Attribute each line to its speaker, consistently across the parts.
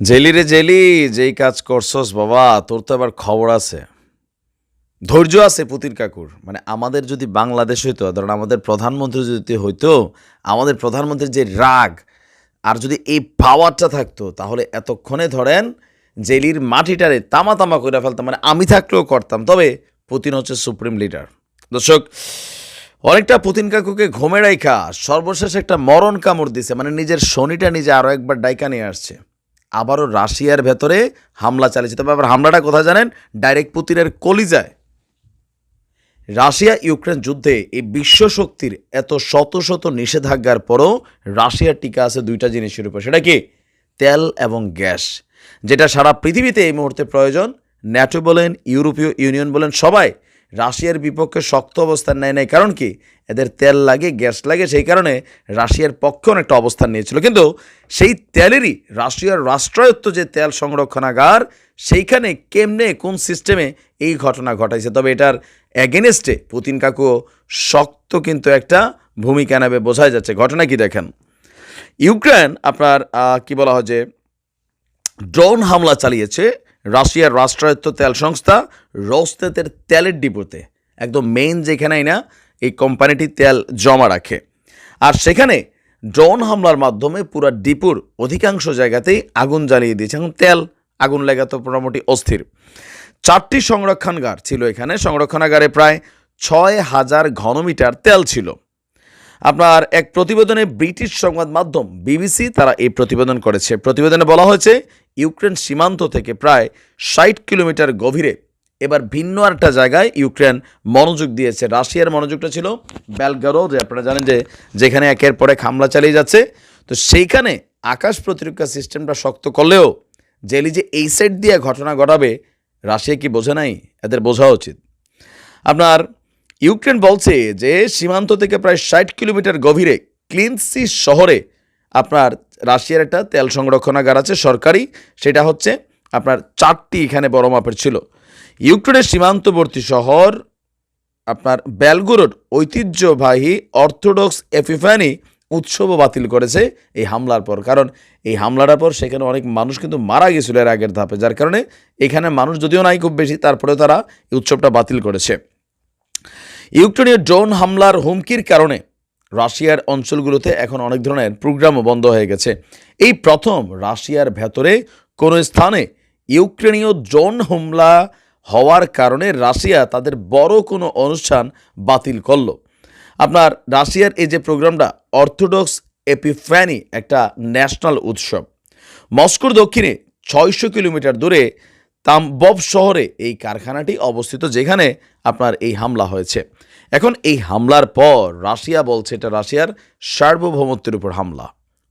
Speaker 1: Jelly রে jelly, যেই কাজ করছস বাবা, তোর তো এবার খবর আছে। ধৈর্য আছে পুতির কাকুর। মানে আমাদের যদি বাংলাদেশ হইতো, ধরেন আমাদের প্রধানমন্ত্রী যদি হইতো, আমাদের প্রধানমন্ত্রীর যে রাগ, আর যদি এই পাওয়ারটা থাকতো, তাহলে এতক্ষণে ধরেন জেলির মাটিটারে তামা তামা করে ফেলতাম মানে আমি থাকলেও করতাম। তবে পুতিন হচ্ছে সুপ্রিম লিডার দর্শক, অনেকটা পুতিন কাকুকে ঘুমে রাইখা সর্বশেষ একটা মরণ কামড় দিছে মানে নিজের শনিটা নিজে আরও একবার ডাইকা নিয়ে আসছে। আবারও রাশিয়ার ভেতরে হামলা চালিয়েছে। তবে আবার হামলাটা কোথায় জানেন? ডাইরেক্ট পুতিনের কলিজায়। রাশিয়া ইউক্রেন যুদ্ধে এই বিশ্ব শক্তির এত শত শত নিষেধাজ্ঞার পরও রাশিয়ার টিকা আছে দুইটা জিনিসের উপর। সেটা কি? তেল এবং গ্যাস। যেটা সারা পৃথিবীতে এই মুহূর্তে প্রয়োজন। ন্যাটো বলেন, ইউরোপীয় ইউনিয়ন বলেন, সবাই রাশিয়ার বিপক্ষে শক্ত অবস্থান নেয় নাই। কারণ কি? এদের তেল লাগে, গ্যাস লাগে, সেই কারণে রাশিয়ার পক্ষে অনেকটা অবস্থান নিয়েছিল। কিন্তু সেই তেলেরই রাশিয়ার রাষ্ট্রায়ত্ত যে তেল সংরক্ষণাগার, সেইখানে কেমনে, কোন সিস্টেমে এই ঘটনা ঘটাইছে? তবে এটার অ্যাগেনেস্টে পুতিন কাকু শক্ত কিন্তু একটা ভূমিকা নেবে বোঝাই যাচ্ছে। ঘটনা কি দেখেন? ইউক্রেন আপনার কি বলা হয় যে, ড্রোন হামলা চালিয়েছে রাশিয়ার রাষ্ট্রায়ত্ত তেল সংস্থা রোস্তেতের তেলের ডিপোতে, একদম মেইন যেখানেই না, এই কোম্পানিটি তেল জমা রাখে। আর সেখানে ড্রোন হামলার মাধ্যমে পুরো ডিপুর অধিকাংশ জায়গাতেই আগুন জ্বালিয়ে দিয়েছে। এখন তেল, আগুন লাগা তো মোটামুটি অস্থির। চারটি সংরক্ষণগার ছিল এখানে। সংরক্ষণাগারে প্রায় ছয় হাজার ঘনমিটার তেল ছিল। আপনার এক প্রতিবেদনে ব্রিটিশ সংবাদ মাধ্যম বিবিসি তারা এই প্রতিবেদন করেছে। প্রতিবেদনে বলা হয়েছে, ইউক্রেন সীমান্ত থেকে প্রায় ষাট কিলোমিটার গভীরে এবার ভিন্ন একটা জায়গায় ইউক্রেন মনোযোগ দিয়েছে। রাশিয়ার মনোযোগটা ছিল বেলগারো যে আপনারা জানেন যে যেখানে একের পরে হামলা চালিয়ে যাচ্ছে। তো সেইখানে আকাশ প্রতিরক্ষা সিস্টেমটা শক্ত করলেও জেলি যে এই সাইড দিয়ে ঘটনা ঘটাবে, রাশিয়া কি বোঝে নাই? এদের বোঝা উচিত। আপনার ইউক্রেন বলছে যে সীমান্ত থেকে প্রায় ষাট কিলোমিটার গভীরে ক্লিনসি শহরে আপনার রাশিয়ার একটা তেল সংরক্ষণাগার আছে, সরকারি। সেটা হচ্ছে আপনার চারটি এখানে বড় মাপের ছিল। ইউক্রেনের সীমান্তবর্তী শহর, আপনার বেলগুরোর ঐতিহ্যবাহী অর্থোডক্স এফিফানি উৎসবও বাতিল করেছে এই হামলার পর। কারণ এই হামলাটার পর সেখানে অনেক মানুষ কিন্তু মারা গেছিল এর আগের ধাপে। যার কারণে এখানে মানুষ যদিও নাই খুব বেশি, তারপরেও তারা এই উৎসবটা বাতিল করেছে। ইউক্রেনীয় ড্রোন হামলার হুমকির কারণে রাশিয়ার অঞ্চলগুলোতে এখন অনেক ধরনের প্রোগ্রামও বন্ধ হয়ে গেছে। এই প্রথম রাশিয়ার ভেতরে কোনো স্থানে ইউক্রেনীয় ড্রোন হামলা হওয়ার কারণে রাশিয়া তাদের বড় কোনো অনুষ্ঠান বাতিল করল। আপনার রাশিয়ার এই যে প্রোগ্রামটা, অর্থোডক্স এপিফ্যানি, একটা ন্যাশনাল উৎসব। মস্কোর দক্ষিণে ছয়শো কিলোমিটার দূরে তাম্বব শহরে এই কারখানাটি অবস্থিত, যেখানে আপনার এই হামলা হয়েছে। এখন এই হামলার পর রাশিয়া বলছে এটা রাশিয়ার সার্বভৌমত্বের উপর হামলা।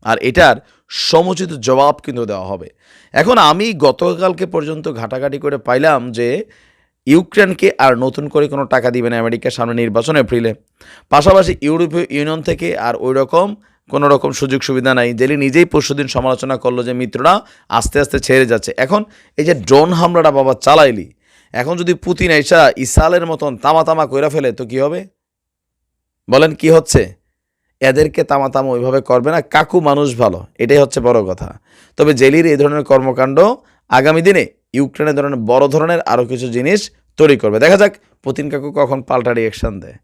Speaker 1: আর এটার সমুচিত জবাব কিন্তু দেওয়া হবে। এখন আমি গতকালকে পর্যন্ত ঘাটাঘাটি করে পাইলাম যে ইউক্রেনকে আর নতুন করে কোনো টাকা দিবে না আমেরিকার সামনে নির্বাচন এপ্রিলে। পাশাপাশি ইউরোপীয় ইউনিয়ন থেকে আর ওই রকম কোনো রকম সুযোগ সুবিধা নাই। জেলি নিজেই পরশুদিন সমালোচনা করল যে, মিত্ররা আস্তে আস্তে ছেড়ে যাচ্ছে। এখন এই যে ড্রোন হামলাটা বাবা চালাইলি, এখন যদি পুতিন এসা ইসালের মতন তামা তামা কইরা ফেলে, তো কি হবে? বলেন কি হচ্ছে? এদেরকে তামা তামা ওইভাবে করবে না। কাকু মানুষ ভালো, এটাই হচ্ছে বড় কথা। তবে জেলির এই ধরনের কর্মকাণ্ড আগামী দিনে ইউক্রেনের ধরনের বড় ধরনের আরও কিছু জিনিস তৈরি করবে। দেখা যাক পুতিন কাকু কখন পাল্টা রিয়েকশন দেয়।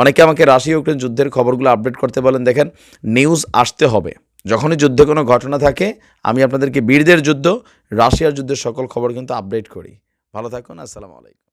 Speaker 1: অনেকে আমাকে রাশিয়া ইউক্রেন যুদ্ধের খবরগুলো আপডেট করতে বলেন, দেখেন নিউজ আসতে হবে। যখনই যুদ্ধে কোনো ঘটনা থাকে, আমি আপনাদেরকে বীরদের যুদ্ধ, রাশিয়ার যুদ্ধের সকল খবর কিন্তু আপডেট করি। ভালো থাকুন, আসসালামু আলাইকুম।